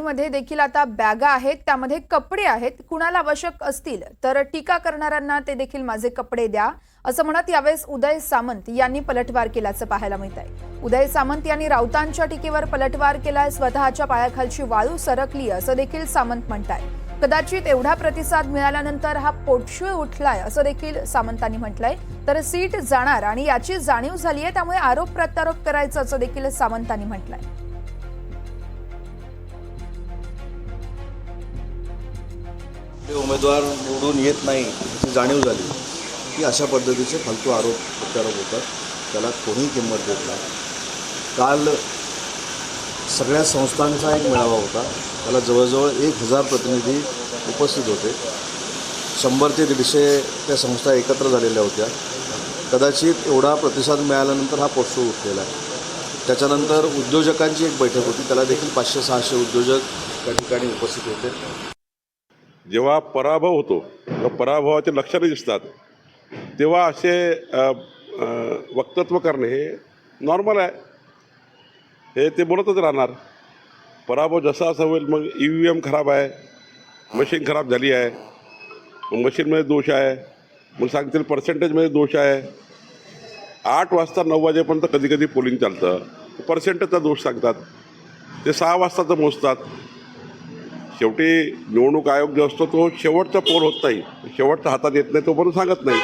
मध्ये देखील आता बॅगा आहेत त्यामध्ये कपडे आहेत कुणाला आवश्यक असतील तर टीका करणाऱ्यांना ते देखील माझे कपडे द्या असं म्हणत यावेळेस उदय सामंत यांनी पलटवार केल्याचं पाहायला मिळत आहे उदय सामंत यांनी राऊतांच्या टीकेवर पलटवार केलाय स्वतःच्या पायाखालची वाळू सरकली असं देखील सामंत म्हणताय. कदाचित एवढा प्रतिसाद मिळाल्यानंतर हा पोटशूळ उठलाय असं देखील सामंतांनी म्हटलंय. तर सीट जाणार आणि याची जाणीव झाली आहे त्यामुळे आरोप प्रत्यारोप करायचं असं देखील सामंतांनी म्हटलंय. ते उमेदवार निवडून येत नाही याची जाणीव झाली. की अशा पद्धतीचे फालतू आरोप प्रत्यारोप होतात. त्याला कोणीही किंमत देत नाही. काल सगळ्या संस्थांचा एक मेळावा होता. त्याला जवळजवळ एक हजार प्रतिनिधी उपस्थित होते. शंभर ते दीडशे त्या संस्था एकत्र झालेल्या होत्या. कदाचित एवढा प्रतिसाद मिळाल्यानंतर हा पोटशो उठलेला आहे. त्याच्यानंतर उद्योजकांची एक बैठक होती. त्याला देखील पाचशे सहाशे उद्योजक त्या ठिकाणी उपस्थित होते. जेव्हा पराभव होतो तेव्हा पराभवाचे लक्षणं दिसतात. तेव्हा असे वक्तत्व करणे हे नॉर्मल आहे. हे ते बोलतच राहणार. पराभव जसा असा होईल मग ई व्ही एम खराब आहे. मशीन खराब झाली आहे. मग मशीनमध्ये दोष आहे. मग सांगतील पर्सेंटेजमध्ये दोष आहे. आठ वाजता नऊ वाजेपर्यंत कधी कधी पोलिंग चालतं. पर्सेंटेजचा दोष सांगतात. ते सहा वाजताचं मोजतात. शेवटी निवडणूक आयोग जो असतो तो शेवटचा पोल होत नाही. शेवटचा हातात येत नाही तोपर्यंत सांगत नाही.